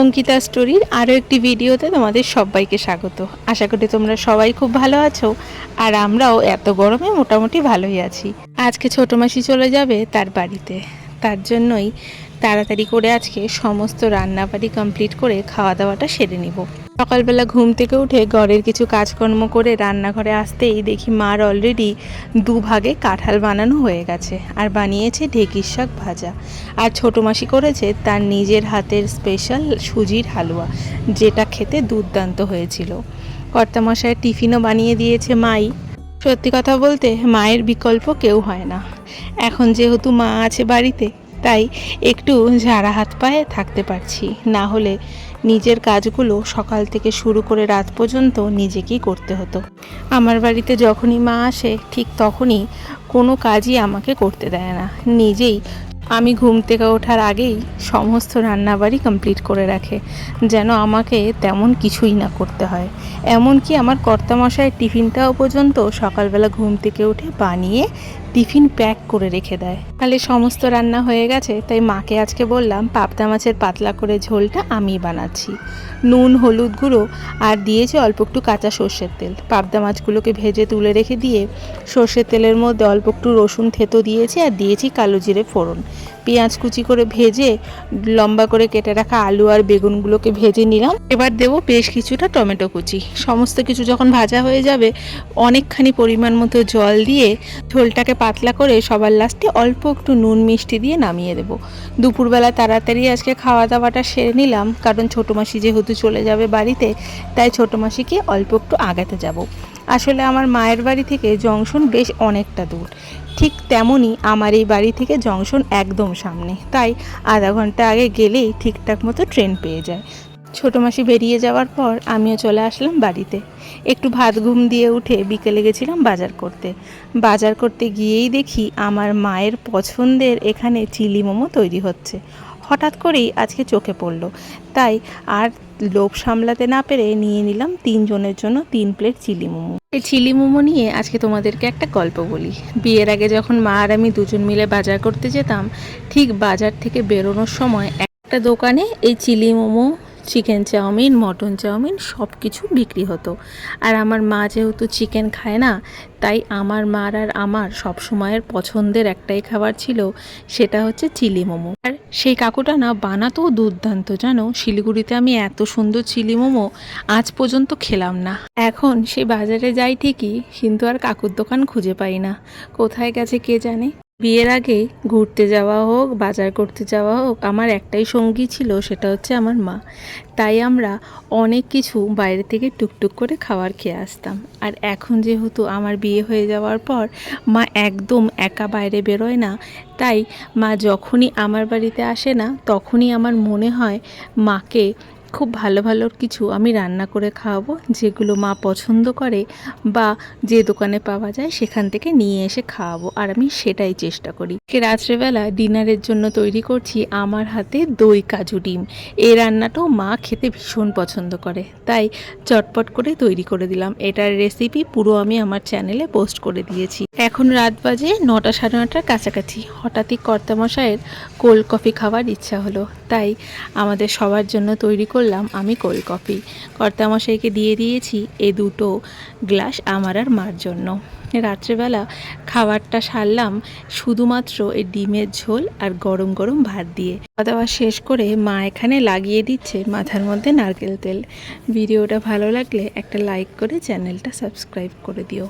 অঙ্কিতা স্টোরির আরও একটি ভিডিওতে তোমাদের সবাইকে স্বাগত। আশা করি তোমরা সবাই খুব ভালো আছো আর আমরাও এত গরমে মোটামুটি ভালোই আছি। আজকে ছোটো মাসি চলে যাবে তার বাড়িতে। তার জন্যই তাড়াতাড়ি করে আজকে সমস্ত রান্নাবাড়ি কমপ্লিট করে খাওয়া দাওয়াটা সেরে নিব। সকালবেলা ঘুম থেকে উঠে ঘরের কিছু কাজকর্ম করে রান্নাঘরে আসতেই দেখি মার অলরেডি দুভাগে কাঁঠাল বানানো হয়ে গেছে আর বানিয়েছে ঢেঁকির শাক ভাজা। আর ছোটো মাসি করেছে তার নিজের হাতের স্পেশাল সুজির হালুয়া, যেটা খেতে দুর্দান্ত হয়েছিল। কর্তামশায় টিফিনও বানিয়ে দিয়েছে মাই। সত্যি কথা বলতে মায়ের বিকল্প কেউ হয় না। এখন যেহেতু মা আছে বাড়িতে, তাই একটু ঝাড়া হাত পায়ে থাকতে পারছি। না হলে নিজের কাজগুলো সকাল থেকে শুরু করে রাত পর্যন্ত নিজেকেই করতে হতো। আমার বাড়িতে যখনই মা আসে, ঠিক তখনই কোনো কাজই আমাকে করতে দেয় না। নিজেই আমি ঘুম থেকে ওঠার আগেই সমস্ত রান্নাবাড়ি কমপ্লিট করে রাখে, যেন আমাকে তেমন কিছুই না করতে হয়। এমনকি আমার কর্তামশায়ের টিফিনটাও পর্যন্ত সকালবেলা ঘুম থেকে উঠে বানিয়ে টিফিন প্যাক করে রেখে দেয়। তাহলে সমস্ত রান্না হয়ে গেছে, তাই মাকে আজকে বললাম, পাবদা মাছের পাতলা করে ঝোলটা আমি বানাচ্ছি। নুন, হলুদ গুঁড়ো আর দিয়েছি অল্প একটু কাঁচা সর্ষের তেল। পাবদা মাছগুলোকে ভেজে তুলে রেখে দিয়ে সর্ষের তেলের মধ্যে অল্প একটু রসুন থেতো দিয়েছি আর দিয়েছি কালো জিরে ফোড়ন। পেঁয়াজ কুচি করে ভেজে, লম্বা করে কেটে রাখা আলু আর বেগুনগুলোকে ভেজে নিলাম। এবার দেবো বেশ কিছুটা টমেটো কুচি। সমস্ত কিছু যখন ভাজা হয়ে যাবে, অনেকখানি পরিমাণ মতো জল দিয়ে ঝোলটাকে পাতলা করে সবার লাস্টে অল্প একটু নুন মিষ্টি দিয়ে নামিয়ে দেবো। দুপুরবেলা তাড়াতাড়ি আজকে খাওয়া দাওয়াটা সেরে নিলাম, কারণ ছোটো মাসি যেহেতু চলে যাবে বাড়িতে, তাই ছোটো মাসিকে অল্প একটু আগাতে যাব। আসলে আমার মায়ের বাড়ি থেকে জংশন বেশ অনেকটা দূর। ঠিক তেমনই আমার এই বাড়ি থেকে জংশন একদম সামনে। তাই আধা ঘণ্টা আগে গেলেই ঠিকঠাক মতো ট্রেন পেয়ে যায়। ছোটো মাসি বেরিয়ে যাওয়ার পর আমিও চলে আসলাম বাড়িতে। একটু ভাত ঘুম দিয়ে উঠে বিকেলে গেছিলাম বাজার করতে। বাজার করতে গিয়েই দেখি আমার মায়ের পছন্দের এখানে চিলি মোমো তৈরি হচ্ছে। হঠাৎ করেই আজকে চোখে পড়ল। তাই আর লোভ সামলাতে না পেরে নিয়ে নিলাম তিনজনের জন্য তিন প্লেট চিলি মোমো। এই চিলি মোমো নিয়ে আজকে তোমাদেরকে একটা গল্প বলি। বিয়ের আগে যখন মা আর আমি দুজন মিলে বাজার করতে যেতাম, ঠিক বাজার থেকে বেরোনোর সময় একটা দোকানে এই chilli momo chicken chowmein, mutton chowmein সব কিছু বিক্রি হতো। আর আমার মা যেহেতু চিকেন খায় না, তাই আমার মার আর আমার সব সময়ের পছন্দের একটাই খাবার ছিল সেটা হচ্ছে চিলি মোমো। আর সেই কাকুটা না বানাতেও দুর্দান্ত, জানো? শিলিগুড়িতে আমি এত সুন্দর চিলি মোমো আজ পর্যন্ত খেলাম না। এখন সে বাজারে যাই ঠিকই, কিন্তু আর কাকুর দোকান খুঁজে পাই না। কোথায় গেছে কে জানে? বিয়ের আগে ঘুরতে যাওয়া হোক, বাজার করতে যাওয়া হোক, আমার একটাই সঙ্গী ছিল, সেটা হচ্ছে আমার মা। তাই আমরা অনেক কিছু বাইরে থেকে টুকটুক করে খাবার খেয়ে আসতাম। আর এখন যেহেতু আমার বিয়ে হয়ে যাওয়ার পর, মা একদম একা বাইরে বেরোয় না, তাই মা যখনই আমার বাড়িতে আসে না, তখনই আমার মনে হয় মাকে খুব ভালো ভালো কিছু আমি রান্না করে খাওয়াবো, যেগুলো মা পছন্দ করে বা যে দোকানে পাওয়া যায় সেখান থেকে নিয়ে এসে খাওয়াবো। আর আমি সেটাই চেষ্টা করি। রাত্রেবেলা ডিনারের জন্য তৈরি করছি আমার হাতে দই কাজু ডিম। এই রান্নাটাও মা খেতে ভীষণ পছন্দ করে। তাই চটপট করে তৈরি করে দিলাম। এটার রেসিপি পুরো আমি আমার চ্যানেলে পোস্ট করে দিয়েছি। এখন রাত বাজে নটা সাড়ে নটার কাছাকাছি। হঠাৎই কর্তামশায়ের কোল্ড কফি খাওয়ার ইচ্ছা হলো। তাই আমাদের সবার জন্য তৈরি করলাম, আমি কোল্ড কফি কর্তামশাইকে দিয়ে দিয়েছি এই দুটো গ্লাস আমার আর মার জন্য। রাত্রেবেলা খাবারটা সারলাম শুধুমাত্র এই ডিমের ঝোল আর গরম গরম ভাত দিয়ে। খাওয়া দাওয়া শেষ করে মা এখানে লাগিয়ে দিচ্ছে মাথার মধ্যে নারকেল তেল। ভিডিওটা ভালো লাগলে একটা লাইক করে চ্যানেলটা সাবস্ক্রাইব করে দিও।